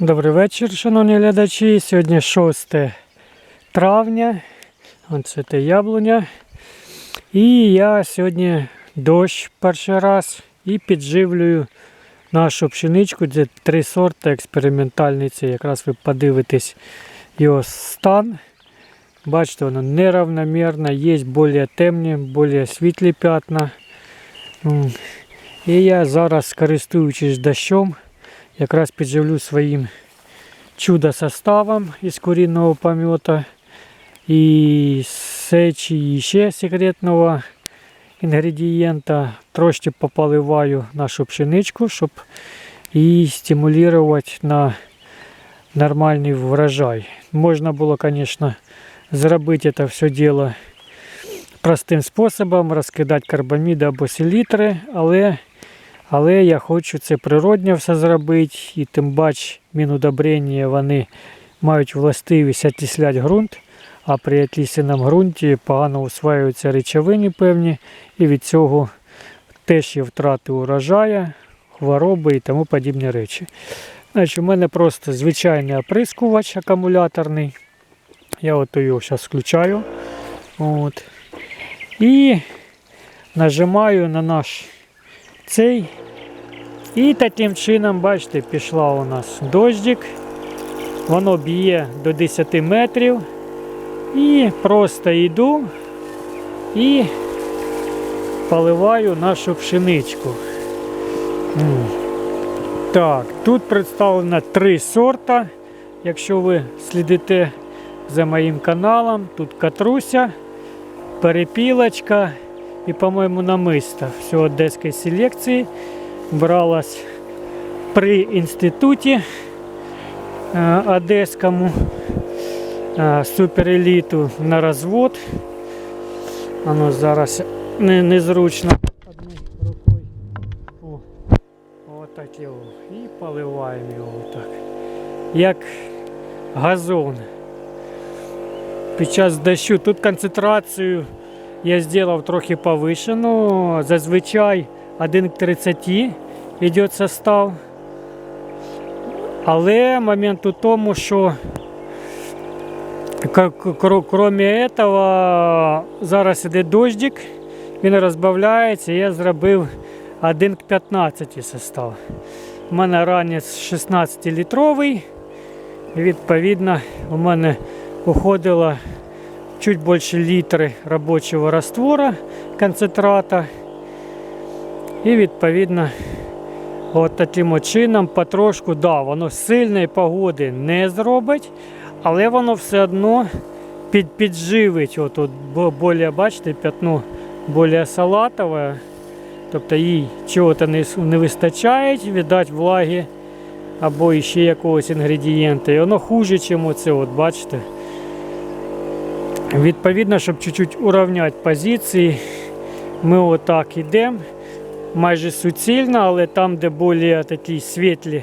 Добрий вечір, шановні глядачі. Сьогодні 6 травня. Це те яблуня. І я сьогодні дощ перший раз і підживлюю нашу пшеничку. Це три сорти експериментальний. Це якраз ви подивитесь його стан. Бачите, воно неравномірно, є більш темні, більш світлі п'ятна. І я зараз, користуючись дощом, якраз підживлю своїм чудо-составом із куриного помета і сечі і ще секретного інгредієнта. Трошки пополиваю нашу пшеничку, щоб її стимулювати на нормальний врожай. Можна було, звісно, зробити це все діло простим способом, розкидати карбаміди або селітри, але але я хочу це природньо все зробити, і тим паче мінудобрення вони мають властивість окисляти ґрунт, а при окисленому ґрунті погано усваюються речовини певні, і від цього теж є втрати урожаю, хвороби і тому подібні речі. Значить, у мене просто звичайний оприскувач акумуляторний. Я от його зараз включаю. От. І нажимаю на наш цей. І таким чином, бачите, пішла у нас дощик. Воно б'є до 10 метрів. І просто йду і поливаю нашу пшеничку. Так, тут представлено три сорта. Якщо ви слідите за моїм каналом, тут катруся, перепілочка і, по-моєму, намиста. Все одеської селекції бралась при інституті е, одеському е, супереліту на розвод. Воно зараз не, незручно одною рукою. О. І поливаємо його так. Як газон. Під час дощу тут концентрацію я зробив трохи повишену. Зазвичай 1 к 30 йде состав. Але момент у тому, що к- к- крім цього, зараз іде дощик, він розбавляється, я зробив 1 к 15 состав. У мене ранець 16-літровий. І відповідно у мене уходило чуть більше літри робочого раствора концентрата. І відповідно от таким чином потрошку, да, воно сильної погоди не зробить, але воно все одно під, підживить. От, от, бо- более, бачите, п'ятно більш салатове. Тобто їй чого-то не, не вистачає, віддать влаги або ще якогось інгредієнта. І воно хуже, ніж оце, от, бачите. Відповідно, щоб чуть-чуть урівняти позиції, ми отак йдемо. Майже суцільно, але там, де більш такі світлі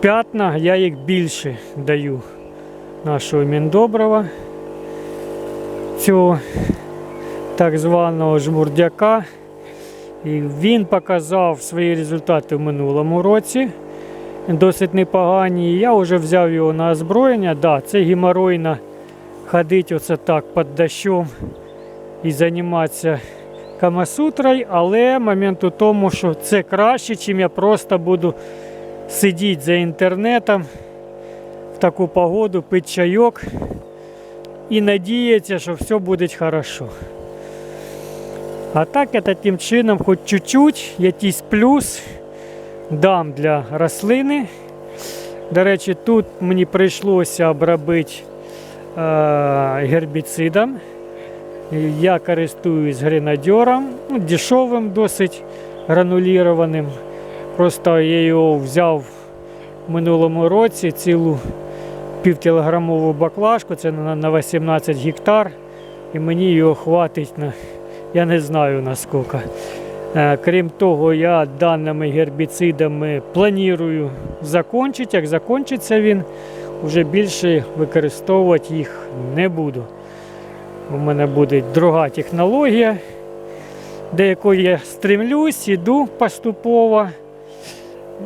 п'ятна, я їх більше даю нашого міндобрива. Цього так званого жмурдяка. І він показав свої результати в минулому році. Досить непогані. Я вже взяв його на озброєння. Да, це геморойно ходити оце так під дощом і займатися камасутрою, але момент у тому, що це краще, чим я просто буду сидіти за інтернетом в таку погоду, пити чайок і надіятися, що все буде хорошо. А так я таким чином, хоч чуть-чуть, якийсь плюс дам для рослини. До речі, тут мені прийшлося обробити гербіцидом. Я користуюсь гренадером, ну, дешевим, досить гранулірованим. Просто я його взяв в минулому році цілу півкілограмову баклажку, це на на 18 гектар, і мені його хватить на я не знаю наскільки. Е, Крім того, я даними гербіцидами планую закінчити. Як закінчиться він, вже більше використовувати їх не буду. У мене буде друга технологія, до якої я стремлюсь, іду поступово.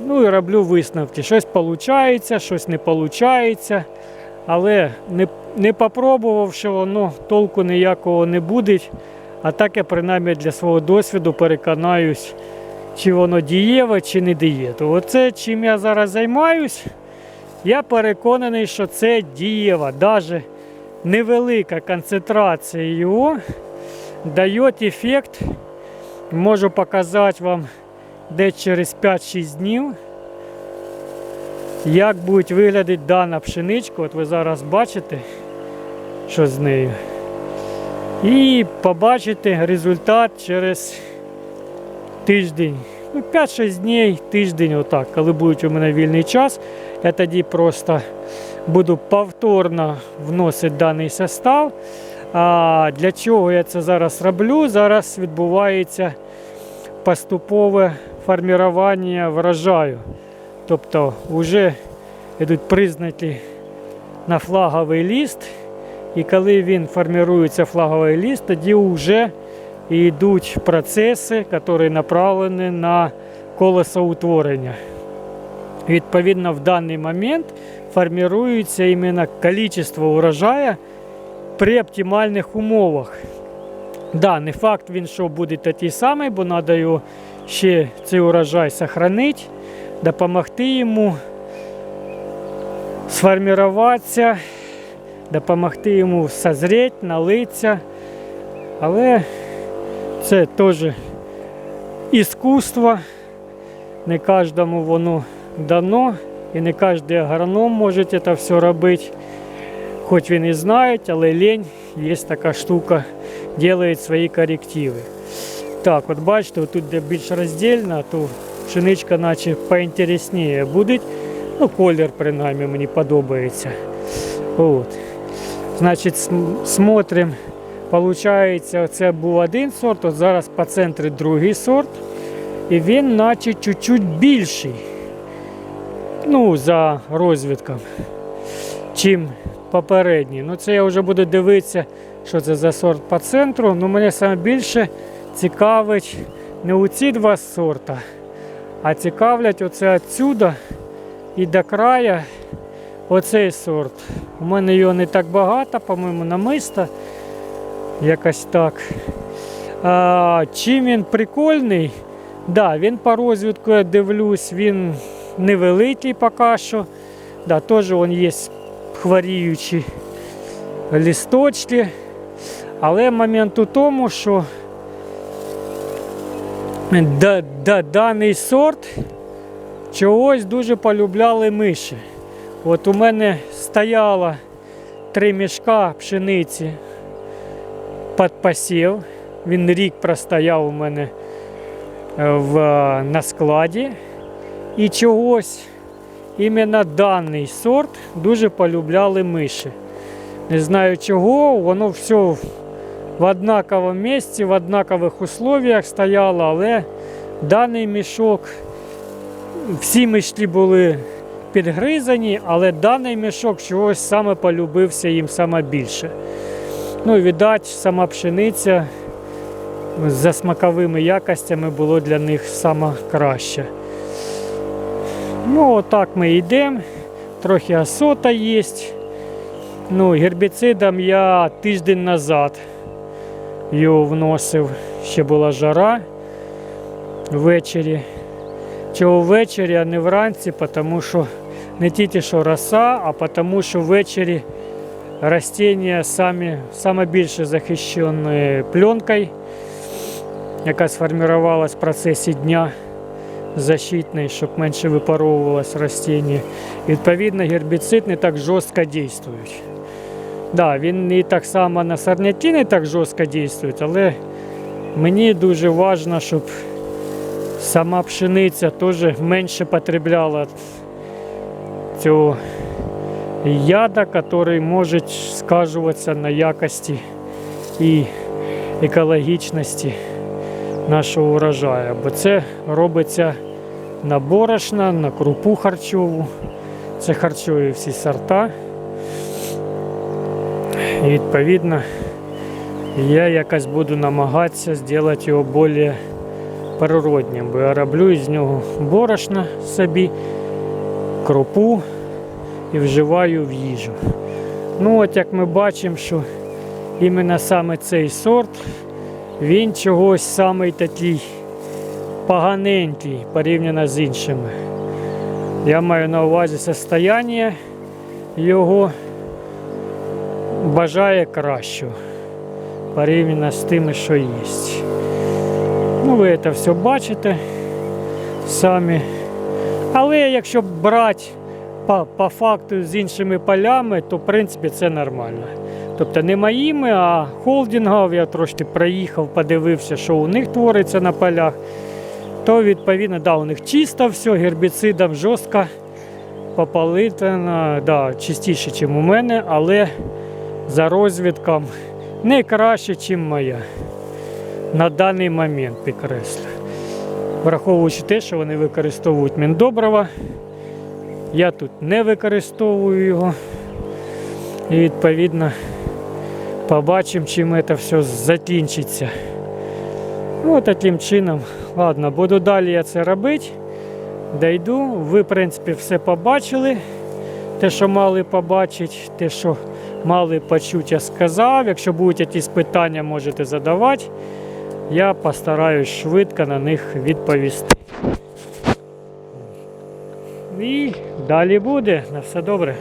Ну і роблю висновки. Щось виходить, щось не виходить. Але не, не попробувавши, воно толку ніякого не буде. А так я принаймні для свого досвіду переконаюсь, чи воно дієве, чи не діє. Оце, чим я зараз займаюсь, я переконаний, що це дієва. Навіть невелика концентрація його дає ефект. Можу показати вам десь через 5-6 днів, як буде виглядати дана пшеничка. От ви зараз бачите, що з нею. І побачите результат через тиждень. Ну, 5-6 днів, тиждень, отак, коли буде у мене вільний час, я тоді просто буду повторно вносити даний состав. А для чого я це зараз роблю? Зараз відбувається поступове формування врожаю. Тобто вже йдуть признаки на флаговий ліст. І коли він формується флаговий ліст, тоді вже йдуть процеси, які направлені на колесоутворення. Відповідно, в даний момент формується іменно кількість урожаю при оптимальних умовах. Да, не факт він, що буде такий самий, бо треба його ще цей урожай зберігати, допомогти йому сформуватися, допомогти йому созріти, налитися. Але це теж іскусство. Не кожному воно дано, і не кожен агроном може це все робити. Хоч він і знає, але лень, є така штука, робить свої корективи. Так, от бачите, тут де більш роздільно, то пшеничка наче поінтересніше буде. Ну, колір принаймні мені подобається. От. Значить, см- смотрим. Получається, це був один сорт, от зараз по центрі другий сорт. І він наче чуть-чуть більший. Ну, за розвідком, чим попередній. Ну, це я вже буду дивитися, що це за сорт по центру. Ну, мене саме більше цікавить не у ці два сорта, а цікавлять оце отсюда і до края оцей сорт. У мене його не так багато, по-моєму, намисто. Якось так. А, чим він прикольний? Да, він по розвідку я дивлюсь, він невеликий поки що. Да, теж він є хворіючі лісточки. Але момент у тому, що да, да, даний сорт чогось дуже полюбляли миші. От у мене стояло три мішка пшениці під посів. Він рік простояв у мене е, в, на складі. І чогось іменно даний сорт дуже полюбляли миші. Не знаю чого, воно все в однаковому місці, в однакових условиях стояло, але даний мішок, всі мішки були підгризані, але даний мішок чогось саме полюбився їм саме більше. Ну і віддать, сама пшениця за смаковими якостями було для них саме краще. Ну, отак ми йдемо. Трохи асота є. Ну, гербіцидом я тиждень назад його вносив, ще була жара ввечері. Чого ввечері, а не вранці, тому що не тільки що роса, а тому що ввечері растіння самі, саме захищені пленкою, яка сформувалась в процесі дня защитний, щоб менше випаровувалось растіння. Відповідно, гербіцид не так жорстко діє. Да, він і так само на сорняки не так жорстко діє, але мені дуже важливо, щоб сама пшениця теж менше потребляла цього яда, який може скажуватися на якості і екологічності нашого урожаю. Бо це робиться на борошна, на крупу харчову. Це харчові всі сорта. І відповідно я якось буду намагатися зробити його більш природнім, бо я роблю із нього борошна собі, кропу і вживаю в їжу. Ну от як ми бачимо, що іменно саме цей сорт, він чогось самий такий поганенький порівняно з іншими. Я маю на увазі состояння його бажає кращого порівняно з тими, що є. Ну, ви це все бачите самі. Але якщо брати по, по факту з іншими полями, то в принципі це нормально. Тобто не моїми, а холдингів я трошки проїхав, подивився, що у них твориться на полях. То відповідно, да, у них чисто все, гербіцидом жорстко попалитано, да, чистіше, ніж у мене, але за розвідком не краще, ніж моя. На даний момент підкреслю. Враховуючи те, що вони використовують міндобрива, я тут не використовую його. І відповідно побачимо, чим це все закінчиться. Ну, таким чином, ладно, буду далі я це робити. Дойду. Ви, в принципі, все побачили. Те, що мали побачити, те, що мали почути, я сказав. Якщо будуть якісь питання, можете задавати. Я постараюсь швидко на них відповісти. І далі буде. На все добре.